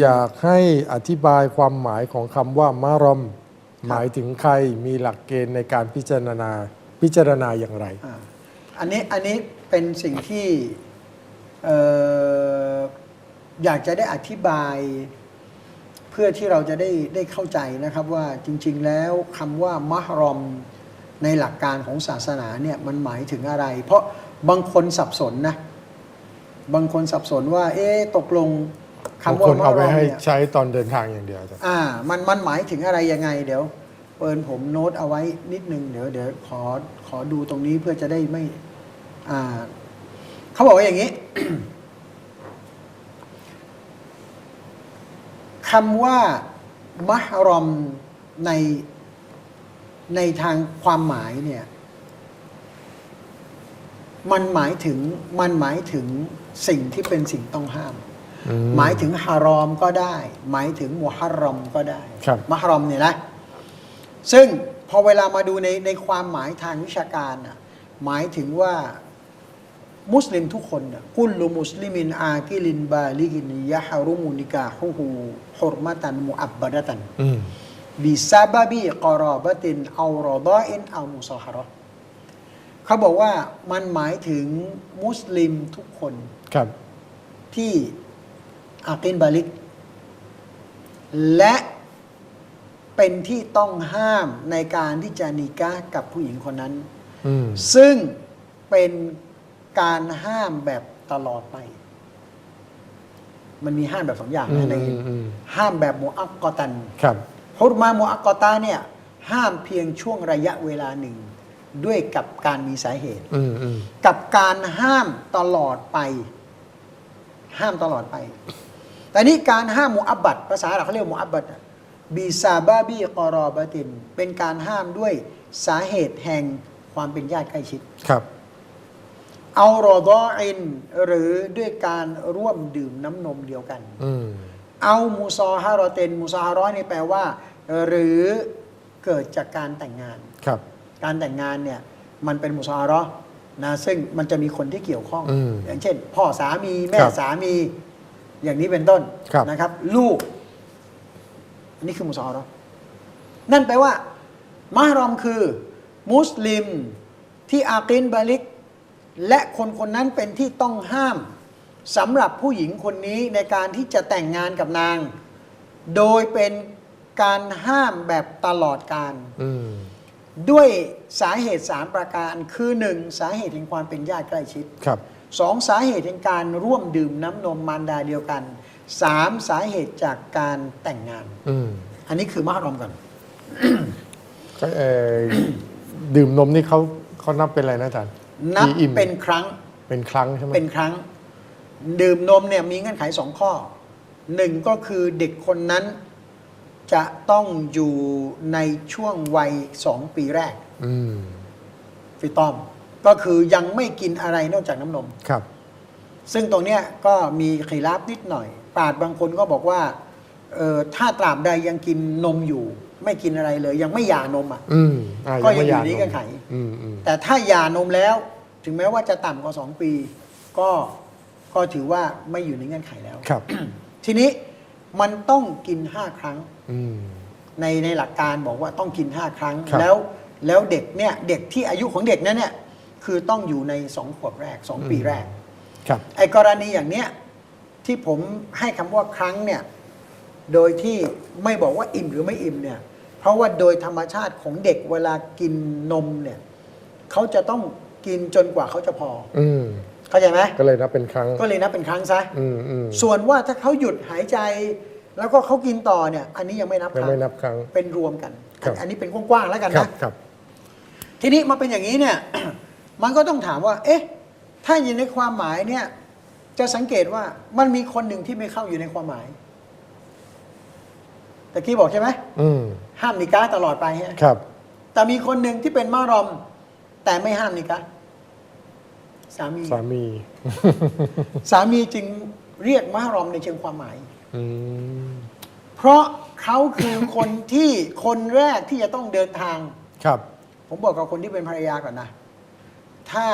อยากให้อธิบายความหมายของคำว่ามารอม หมายถึงใครมีหลักเกณฑ์ในการพิจารณาพิจารณาอย่างไร อ่าอันนี้อันนี้เป็นสิ่งที่เอ่ออยากจะได้อธิบาย เพื่อที่เราจะได้ได้เข้าใจนะครับว่าจริง ๆ แล้วคำว่ามหรอมในหลักการของศาสนาเนี่ยมันหมายถึงอะไร เพราะบางคนสับสนนะ บางคนสับสนว่า เอ๊ะตกลง บางคำว่าคนมเอาหรไว้อมให้เนี่ยใช้ตอนเดินทางอย่างเดียวอาจารย์อ่ามันมันหมายถึงอะไรยังไง เดี๋ยวเปินผมโน้ตเอาไว้นิดนึงเดี๋ยวเดี๋ยวขอขอดูตรงนี้เพื่อจะได้ไม่ อ่าเขาบอกว่าอย่างนี้ คำว่ามหรอมในในทางความหมายเนี่ย มันหมายถึงมันหมายถึงสิ่งที่เป็นสิ่งต้องห้ามอื หมายถึงฮารอมก็ได้ หมายถึงมุฮัรรอมก็ได้ครับมหรอมเนี่ยนะ ซึ่งพอเวลามาดูในในความหมายทางวิชาการน่ะหมายถึงว่ามุสลิมทุกคนน่ะกุลลุมุสลิมินอากิลินบาลิกินยะฮารุมุนิกาฮุฮูฮุรมะตันมุอับบะดะตันอืมบิซาบะบีกอรอบะตินเอารอดออินเอามุซาฮารอเขาบอกว่ามันหมายถึงมุสลิมทุกคนครับที่ อากินบาลิก และเป็นที่ต้องห้ามในการที่จะนิกากับผู้หญิงคนนั้นอืมซึ่งเป็นการห้ามแบบตลอดไป มันมีห้ามแบบสองอย่างอืมนะในอืมอืมห้ามแบบมุอักกอตันครับฮุรมามุอักกอตาเนี่ย ห้ามเพียงช่วงระยะเวลาหนึ่ง ด้วยกับการมีสาเหตุอืมอืมกับการห้ามตลอดไป ห้ามตลอดไป แต่นี่การห้ามมุอับบัดภาษาเราเขาเรียกมุอับบัดอะบีซาบาบีกอรอบะติน เป็นการห้ามด้วยสาเหตุแห่งความเป็นญาติใกล้ชิดครับเอารอดออินหรือด้วยการร่วมดื่มน้ำนมเดียวกันอืมเอามูซอฮารอเตนมูซอฮารอนี่แปลว่า หรือเกิดจากการแต่งงานครับ การแต่งงานเนี่ย มันเป็นมุซาฮาเราะห์นะซึ่งมันจะมีคนที่เกี่ยวข้องอืมอย่างเช่น พ่อสามีแม่ครับสามี อย่างนี้เป็นต้นครับ นะครับ ลูกอันนี้คือมุซาฮาเราะห์นั่นแปลว่ามหรอมคือ มุสลิมที่อากินบาลิก และคนคนนั้นเป็นที่ต้องห้ามสำหรับผู้หญิงคนนี้ในการที่จะแต่งงานกับนาง โดยเป็นการห้ามแบบตลอดการ อืม ด้วยสาเหตุ 3 ประการคือ 1. สาเหตุแห่งความเป็นญาติใกล้ชิดครับ 2. สาเหตุแห่งการร่วมดื่มน้ำนมมารดาเดียวกัน 3. สาเหตุจากการแต่งงาน อืมอันนี้คือมหรอมก่อน ก็เออดื่มนมนี่เขาเขานับเป็นอะไรนะอาจารย์ นับกี่อิ่ม เป็นครั้ง เป็นครั้งใช่ไหมเป็นครั้ง ดื่มนมเนี่ยมีเงื่อนไขสองข้อหนึ่งก็คือเด็กคนนั้น จะต้องอยู่ในช่วงวัยสองปีแรกอืมฟิตอม ก็คือยังไม่กินอะไรนอกจากน้ำนม ครับ ซึ่งตรงเนี้ยก็มีขีราบนิดหน่อย ปราดบางคนก็บอกว่าเออถ้าตราบใดยังกินนมอยู่ ไม่กินอะไรเลย ยังไม่หย่านมอะ อืมอ่าก็ยังไม่อยู่ในเงื่อนไข อืมอืมแต่ถ้าหย่านมแล้ว ถึงแม้ว่าจะต่ำกว่า2ปี ก็ก็ถือว่าไม่อยู่ในเงื่อนไขแล้ว ครับ ทีนี้มันต้องกิน5ครั้งอืม ในในหลักการบอกว่าต้องกิน 5 ครั้ง ครับ แล้วแล้วเด็กเนี่ยเด็กที่อายุของเด็กนั้นเนี่ยคือต้องอยู่ใน 2 ขวบแรก 2 ปีแรก ครับ ไอ้กรณีอย่างเนี้ยที่ผมให้คำว่าครั้งเนี่ยโดยที่ไม่บอกว่าอิ่มหรือไม่อิ่มเนี่ยเพราะว่าโดยธรรมชาติของเด็กเวลากินนมเนี่ยเขาจะต้องกินจนกว่าเขาจะพอ อืม เข้าใจไหมก็เลยนับเป็นครั้ง ก็เลยนับเป็นครั้งซะ อืมอืมส่วนว่าถ้าเขาหยุดหายใจ แล้วก็เขากินต่อเนี่ย อันนี้ยังไม่นับคยังรั้งไม่นับครั้ง เป็นรวมกันครับ อันนี้เป็นกว้างๆแล้วกันครันะบครับ ทีนี้มาเป็นอย่างนี้เนี่ย มันก็ต้องถามว่า เอ๊ะ ถ้าอยู่ในความหมายเนี่ย จะสังเกตว่ามันมีคนหนึ่งที่ไม่เข้าอยู่ในความหมายตะกี้บอกใช่ไหมอืมห้ามนิกาตลอดไปฮะครับ แต่มีคนหนึ่งที่เป็นมารอม แต่ไม่ห้ามนิกาสามี สามี สามีจึงเรียกมารอมในเชิงความหมาย อืมเพราะเขาคือคนที่คนแรกที่จะต้องเดินทาง ครับ ผมบอกกับคนที่เป็นภรรยาก่อนนะ ถ้า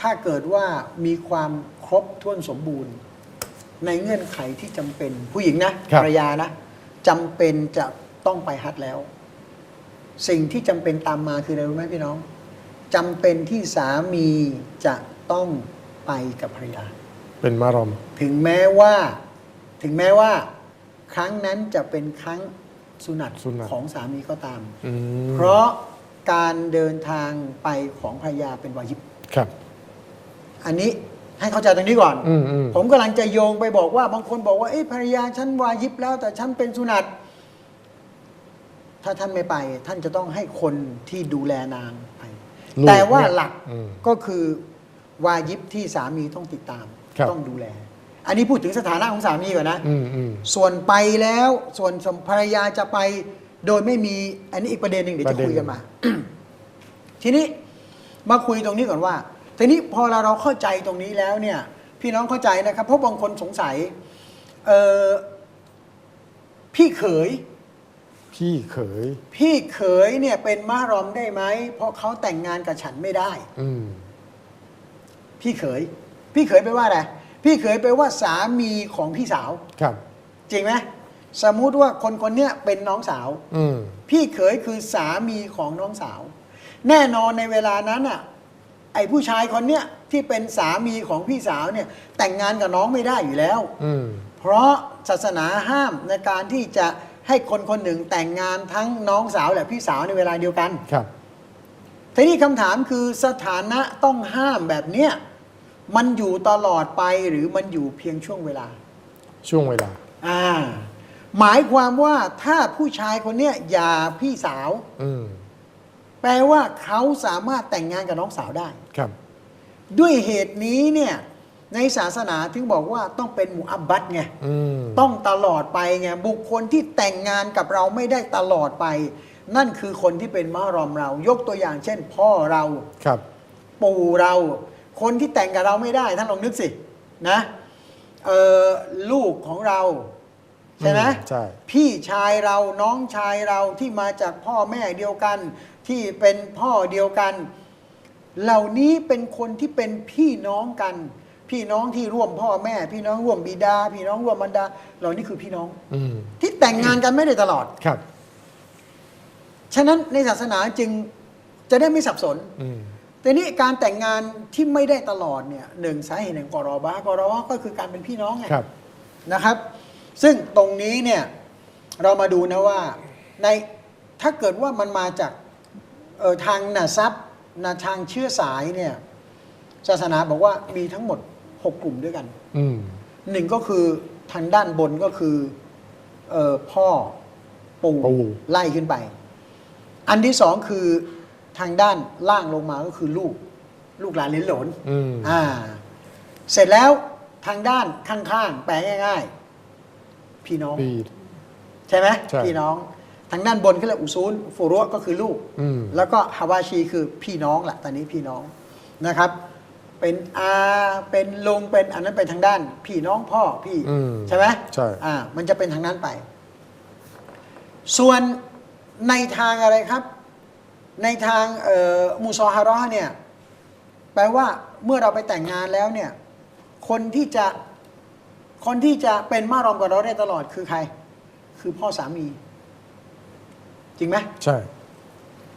ถ้าเกิดว่ามีความครบถ้วนสมบูรณ์ ในเงื่อนไขที่จำเป็น ผู้หญิงนะครับ ภรรยานะจำเป็นจะต้องไปฮัทแล้ว สิ่งที่จำเป็นตามมาคืออะไรรู้ไหมพี่น้องจำเป็นที่สามีจะต้องไปกับภรรยา เป็นมารอม ถึงแม้ว่า ถึงแม้ว่า ครั้งนั้นจะเป็นครั้งสุนัตสุนัต ของสามีก็ตาม อืมเพราะการเดินทางไปของภรรยาเป็นวาญิบ ครับ อันนี้ให้เข้าใจตรงนี้ก่อน อืมอืม ผมกำลังจะโยงไปบอกว่า บางคนบอกว่าเอ้ภรรยาฉันวายิบแล้ว แต่ฉันเป็นสุนัตถ้าท่านไม่ไป ท่านจะต้องให้คนที่ดูแลนางไป ลูกแต่ว่าเนี่ยหลักอืมก็คือวายิบที่สามีต้องติดตาม ครับ ต้องดูแล อันนี้พูดถึงสถานะของสามีก่อนนะอืมอืมส่วนไปแล้วส่วนภรรยาจะไปโดยไม่มีอันนี้อีกประเด็นหนึ่งเดี๋ยวปจะระเด็นคุยกันมา ทีนี้มาคุยตรงนี้ก่อนว่า ทีนี้พอเราเราเข้าใจตรงนี้แล้วเนี่ย พี่น้องเข้าใจนะครับ เพราะบางคนสงสัยเออพี่เขย พี่เขย พี่เขยเนี่ยเป็นมารอมได้ไหมเพราะเขาแต่งงานกับฉันไม่ได้ อืมพี่เขย พี่เขยไปลว่าอะไร พี่เขยไปลว่าสามีของพี่สาว ครับ จริงไหมสมมุติว่าคนคนเนี้ยเป็นน้องสาว อืม พี่เขยคือสามีของน้องสาว แน่นอนในเวลานั้นอะไอ้ผู้ชายคนเนี้ยที่เป็นสามีของพี่สาวเนี่ยแต่งงานกับน้องไม่ได้อยู่แล้ว อืม เพราะศาสนาห้ามในการที่จะให้คนคนหนึ่งแต่งงานทั้งน้องสาวและพี่สาวในเวลาเดียวกัน ครับ ทีนี้คำถามคือสถานะต้องห้ามแบบเนี้ย มันอยู่ตลอดไปหรือมันอยู่เพียงช่วงเวลา ช่วงเวลา อ่า หมายความว่าถ้าผู้ชายคนเนี้ยหย่าพี่สาว อืมแปลว่าเขาสามารถแต่งงานกับน้องสาวได้ ครับ ด้วยเหตุนี้เนี่ยในศาสนาถึงบอกว่าต้องเป็นมุอับบัตไง อืมต้องตลอดไปไงบุคคลที่แต่งงานกับเราไม่ได้ตลอดไป นั่นคือคนที่เป็นมารอมเรา ยกตัวอย่างเช่น พ่อเรา ครับ ปู่เรา คนที่แต่งกับเราไม่ได้ท่านลองนึกสินะเออลูกของเรา ใช่ไหมอืมใช่พี่ชายเราน้องชายเราที่มาจากพ่อแม่เดียวกัน ที่เป็นพ่อเดียวกัน เหล่านี้เป็นคนที่เป็นพี่น้องกัน พี่น้องที่ร่วมพ่อแม่ พี่น้องร่วมบิดา พี่น้องร่วมบรรดา เหล่านี้คือพี่น้องอืมที่แต่งงานกันไม่ได้ตลอดครับ ฉะนั้นในศาสนาจึงจะได้ไม่สับสนอืม แต่นี่การแต่งงานที่ไม่ได้ตลอดเนี่ยหนึ่งสาเหตุแห่งกอรอบากอรอบาก็คือการเป็นพี่น้องไงครับ นะครับ ซึ่งตรงนี้เนี่ยเรามาดูนะว่าในถ้าเกิดว่ามันมาจากเอ่อทางนาซับนาทางเชื้อสายเนี่ยศาสนาบอกว่ามีทั้งหมด6กลุ่มด้วยกันอืมหนึ่งก็คือทางด้านบนก็คือเออพ่อปู่ปู่ไล่ขึ้นไป อันที่สองคือ ทางด้านล่างลงมาก็คือลูก ลูกหลานเหลนหลนอืมอ่า เสร็จแล้วทางด้านข้างๆแปลง่ายๆ พี่น้องปีใช่ไหมใช่พี่น้อง ทางด้านบนก็เรียกอุซูลฟูรุก็คือลูกอืมแล้วก็ฮาวาชีคือพี่น้องแหละตอนนี้พี่น้องนะครับ เป็นอาเป็นลุงเป็นอันนั้นเป็นทางด้าน พี่น้องพ่อพี่อืมใช่ไหมใช่อ่า มันจะเป็นทางนั้นไป ส่วนในทางอะไรครับ ในทางเอ่อมูซอฮาระห์เนี่ยแปลว่าเมื่อเราไปแต่งงานแล้วเนี่ยคนที่จะคนที่จะเป็นมารอมกับเราได้ตลอดคือใคร คือพ่อสามี จริงไหมใช่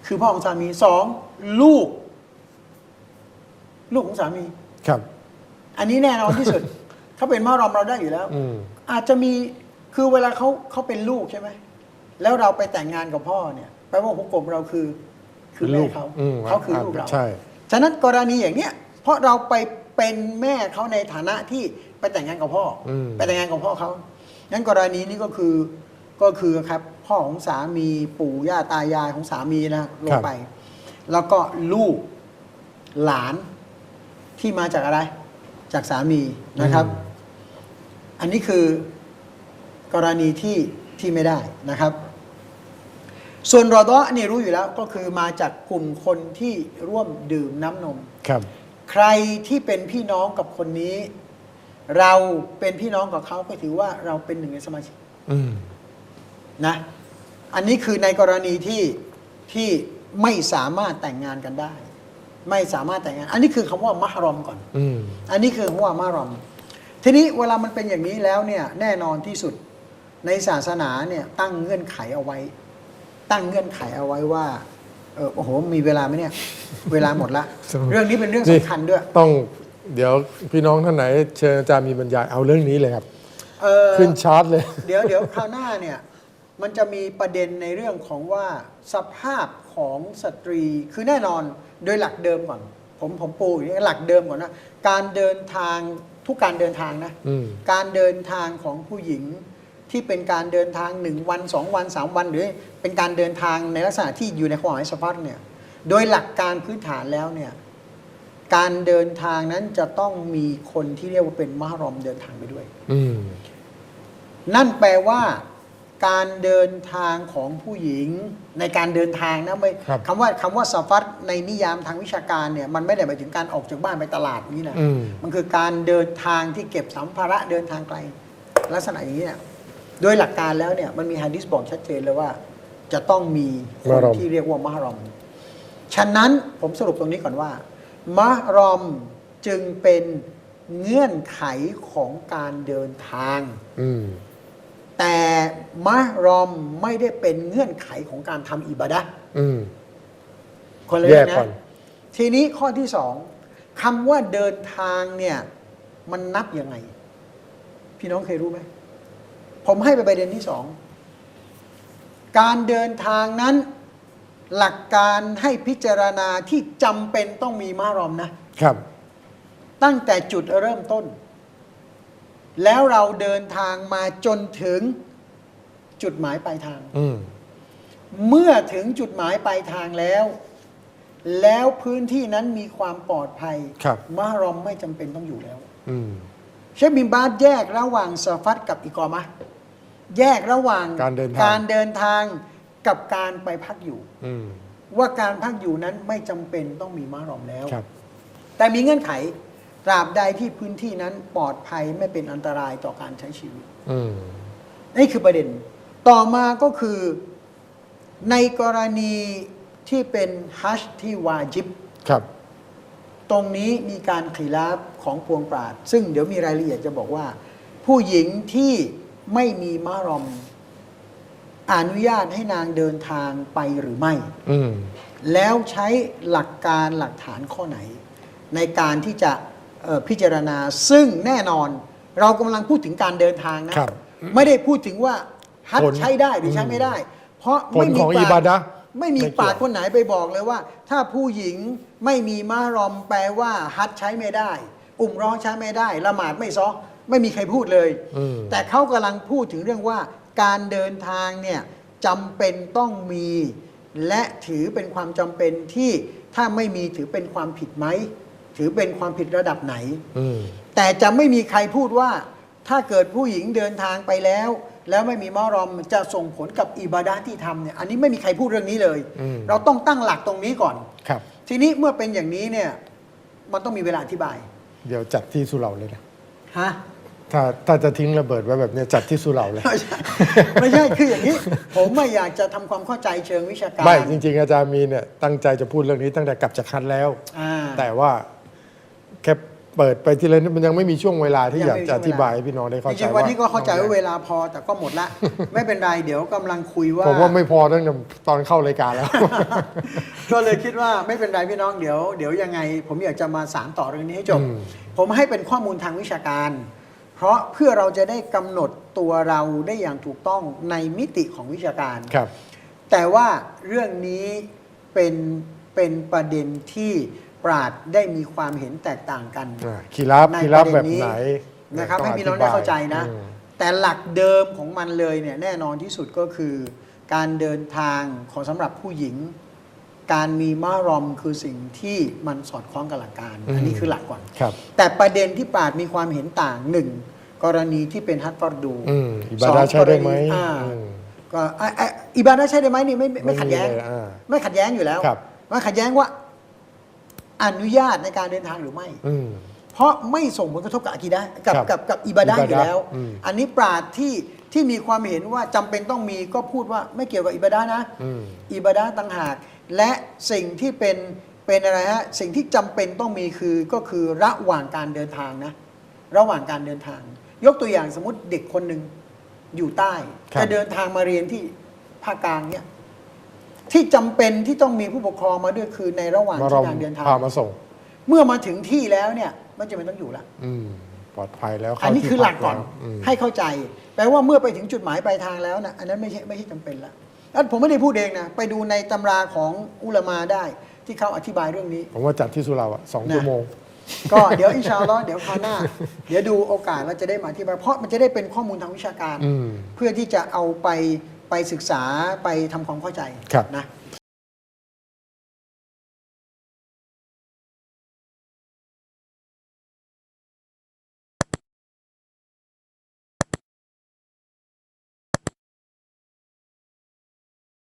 คือพ่อของสามีสองลูก ลูกของสามีครับ อันนี้แน่นอนที่สุด เขาเป็นมารอมเราได้อยู่แล้วอืมอาจจะมีคือเวลาเขาเขาเป็นลูกใช่ไหมแล้วเราไปแต่งงานกับพ่อเนี่ยแปลว่าหุกกลมเราคือ คือแม่เขาอืมเขาคือลูกเราใช่ฉะนั้นกรณีอย่างเนี้ยเพราะเราไปเป็นแม่เขาในฐานะที่ไปแต่งงานกับพ่ออมไปแต่งงานกับพ่อเขานั้นกรณีนี้ก็คือก็คือครับ พ่อของสามีปู่ย่าตายายของสามีนะลงไป แล้วก็ลูกหลานที่มาจากอะไร จากสามีนะครับ อันนี้คือกรณีที่ที่ไม่ได้นะครับ ส่วนรอดอนี่รู้อยู่แล้วก็คือมาจากกลุ่มคนที่ร่วมดื่มน้ำนม ครับ ใครที่เป็นพี่น้องกับคนนี้ เราเป็นพี่น้องกับเขาก็ถือว่าเราเป็นหนึ่งในสมาชิกอืม นะ อันนี้คือในกรณีที่ที่ไม่สามารถแต่งงานกันได้ ไม่สามารถแต่งงาน อันนี้คือคำว่ามหรอมก่อน อืม อันนี้คือคำว่ามารอม ทีทีนี้เวลามันเป็นอย่างนี้แล้วเนี่ยแน่นอนที่สุดในศาสนาเนี่ยตั้งเงื่อนไขเอาไว้ ตั้งเงื่อนไขเอาไว้ว่าเออโอ้โหมีเวลาไหมเนี่ย เวลาหมดละ เรื่องนี้เป็นเรื่องสำคัญด้วย ต้องเดี๋ยวพี่น้องท่านไหนเชิญอาจารย์มีบรรยายเอาเรื่องนี้เลยครับเออขึ้นชาร์ตเลย เดี๋ยวเดี๋ยวคราวหน้าเนี่ยมันจะมีประเด็นในเรื่องของว่าสภาพของสตรีคือแน่นอนโดยหลักเดิมก่อน ผมผมปูอย่างนี้หลักเดิมก่อนนะการเดินทางทุกการเดินทางนะอืมการเดินทางของผู้หญิง ที่เป็นการเดินทางหนึ่งวันสองวันสามวัน หรือเป็นการเดินทางในลักษณะที่อยู่ในความหมายสะพัดเนี่ยโดยหลักการพื้นฐานแล้วเนี่ยการเดินทางนั้นจะต้องมีคนที่เรียกว่าเป็นมหารอมเดินทางไปด้วยอืมนั่นแปลว่า การเดินทางของผู้หญิงในการเดินทางนะไม่ครับคำว่าคำว่าสฟัดในนิยามทางวิชาการเนี่ย มันไม่ได้หมายถึงการออกจากบ้านไปตลาดนี้นะอืมมันคือการเดินทางที่เก็บสัมภาระเดินทางไกล ลักษณะอย่างนี้เนี่ย โดยหลักการแล้วเนี่ยมันมีฮะดิษบอกชัดเจนเลยว่า จะต้องมีคนมะรอม ที่เรียกว่ามหรอม ฉะนั้นผมสรุปตรงนี้ก่อนว่ามะรอมจึงเป็นเงื่อนไขของการเดินทาง อืม แต่มะรอมไม่ได้เป็นเงื่อนไขของการทำอิบาดะห์อืม คนละแยเรื่อกงก่อน นะทีนี้ข้อที่สองคำว่าเดินทางเนี่ยมันนับยังไง พี่น้องเคยรู้ไหม ผมให้ไปประเด็นที่สองการเดินทางนั้นหลักการให้พิจารณาที่จำเป็นต้องมีมารอมนะครับ ตั้งแต่จุดเริ่มต้น แล้วเราเดินทางมาจนถึงจุดหมายปลายทาง อืมเมื่อถึงจุดหมายปลายทางแล้ว แล้วพื้นที่นั้นมีความปลอดภัยครับ มารอมไม่จำเป็นต้องอยู่แล้ว อืมเชคบินบาสแยกระหว่างซาฟัดกับอิกอมะห์ แยกระหว่างการเดินทาง การเดินทางกับการไปพักอยู่ อืมว่าการพักอยู่นั้นไม่จำเป็นต้องมีมารอมแล้ว ครับ แต่มีเงื่อนไขตราบใดที่พื้นที่นั้นปลอดภัยไม่เป็นอันตรายต่อการใช้ชีวิต อืมนี่คือประเด็น ต่อมาก็คือในกรณีที่เป็นฮัจญ์ที่วาจิบ ครับ ตรงนี้มีการขีลาบของพวงปราด ซึ่งเดี๋ยวมีรายละเอียดจะบอกว่า ผู้หญิงที่ ไม่มีมารอม อนุญาตให้นางเดินทางไปหรือไม่ อืม แล้วใช้หลักการหลักฐานข้อไหน ในการที่จะเอ่อพิจารณาซึ่งแน่นอน เรากำลังพูดถึงการเดินทางนะครับไม่ได้พูดถึงว่าฮัทผลใช้ได้หรือใช้ไม่ได้ เพราะผลไม่มีของปอิบาดะห์ไม่มีไม่เกี่ยว ปาดคนไหนไปบอกเลยว่า ถ้าผู้หญิงไม่มีมารอมแปลว่าฮัทใช้ไม่ได้ อุ่มร้อนใช้ไม่ได้ ละหมาดไม่ซอ ไม่มีใครพูดเลยอืมแต่เขากำลังพูดถึงเรื่องว่าการเดินทางเนี่ยจำเป็นต้องมี และถือเป็นความจำเป็นที่ถ้าไม่มีถือเป็นความผิดไหม ถือเป็นความผิดระดับไหนอืมแต่จะไม่มีใครพูดว่า ถ้าเกิดผู้หญิงเดินทางไปแล้ว แล้วไม่มีมารอมจะส่งผลกับอิบาดะห์ที่ทำเนี่ยอันนี้ไม่มีใครพูดเรื่องนี้เลยอืมเราต้องตั้งหลักตรงนี้ก่อนครับ ทีนี้เมื่อเป็นอย่างนี้เนี่ย มันต้องมีเวลาอธิบาย เดี๋ยวจัดที่สุเหร่าเลยนะฮะ ถ้าถ้าจะทิ้งระเบิดไว้แบบเนี้ยจัดที่สุเหร่าเลย ไม่ใช่ไม่ใช่คืออย่างนี้ ผมไม่อยากจะทำความเข้าใจเชิงวิชาการ ไม่ จริง ๆ อาจารย์มีเนี่ยตั้งใจจะพูดเรื่องนี้ตั้งแต่กลับจากคัดแล้วอ่าแต่ว่าแค่เปิดไปทีละนิดมันยังไม่มีช่วงเวลาที่ยังอยากไม่มีจะช่วงเวลาอธิบายให้พี่น้องได้เข้าจใจริงๆว่าวันนี้ก็เข้าใจว่าเวลาพอแต่ก็หมดละ ไม่เป็นไรเดี๋ยวกำลังคุยว่าผมว่าไม่พอตั้งแต่ตอนเข้ารายการแล้ว ก็เลยคิดว่าไม่เป็นไรพี่น้องเดี๋ยวเดี๋ยวยังไง ผมอยากจะมาสารต่อเรื่องนี้ให้จบอืมผมให้เป็นข้อมูลทางวิชาการ เพราะเพื่อเราจะได้กำหนดตัวเราได้อย่างถูกต้องในมิติของวิชาการ ครับ แต่ว่าเรื่องนี้เป็นเป็นประเด็นที่ปราดได้มีความเห็นแตกต่างกันอ่าคีรับในคีรับประแบเด็นนี้บไหนนะครับต้ให้งพี่น้องธิได้บยเข้าใจนะ อืม แต่หลักเดิมของมันเลยเนี่ยแน่นอนที่สุดก็คือ การเดินทางของสำหรับผู้หญิง การมีมารอมคือสิ่งที่มันสอดคล้องกับหลักการ อันนี้คือหลักก่อนครับแต่ประเด็นที่ปราดมีความเห็นต่างหนึ่งกรณีที่เป็นฮัตฟอร์ดูอืมอิบาดะห์ใช้ได้ไหมสองกรณีอ่าอืมก็อะอะอิบาดะห์ใช่ได้ไหมนี่ไม่ไม่ไม่ขัดแย้งไม่มีเลยอ่าไม่ขัดแย้งอยู่แล้วครับไม่ขัดแย้งว่าอนุญาตในการเดินทางหรือไม่อืมเพราะไม่ส่งผลกระทบกับอากีดะห์กับครับกับกับอิบาดะห์อยู่แล้วอืมอันนี้ปราดที่ ที่มีความเห็นว่าจำเป็นต้องมีก็พูดว่าไม่เกี่ยวกับอิบาดะห์นะอืมอิบาดะห์ต่างหาก และสิ่งที่เป็นเป็นอะไรฮะสิ่งที่จำเป็นต้องมีคือก็คือระหว่างการเดินทางนะ ระหว่างการเดินทาง ยกตัวอย่างสมมติเด็กคนหนึ่งอยู่ใต้ครับจะเดินทางมาเรียนที่ภาคกลางเนี่ยที่จำเป็นที่ต้องมีผู้ปกครองมาด้วยคือในระหว่างมารที่อมการเดินทางพามาส่งเมื่อมาถึงที่แล้วเนี่ยไม่จำเป็นต้องอยู่ละอืม ปลอดภัยแล้วเข้าอันนี้ที่คือหลักก่อนพัแล้วอืมให้เข้าใจ แปลว่าเมื่อไปถึงจุดหมายปลายทางแล้วนะอันนั้นไม่ใช่ไม่ใช่จำเป็นละแล้วผมไม่ได้พูดเองนะไปดูในตำราของอุลามาได้ที่เขาอธิบายเรื่องนี้ ผมว่าจัดที่สุเหราอะสองนะชั่วโมง ก็เดี๋ยวอินชาอัลลอฮ์เดี๋ยวคราวหน้า เดี๋ยวดูโอกาสเราจะได้มาอธิบายเพราะมันจะได้เป็นข้อมูลทางวิชาการอืมเพื่อที่จะเอาไปไปศึกษาไปทำความเข้าใจครับนะ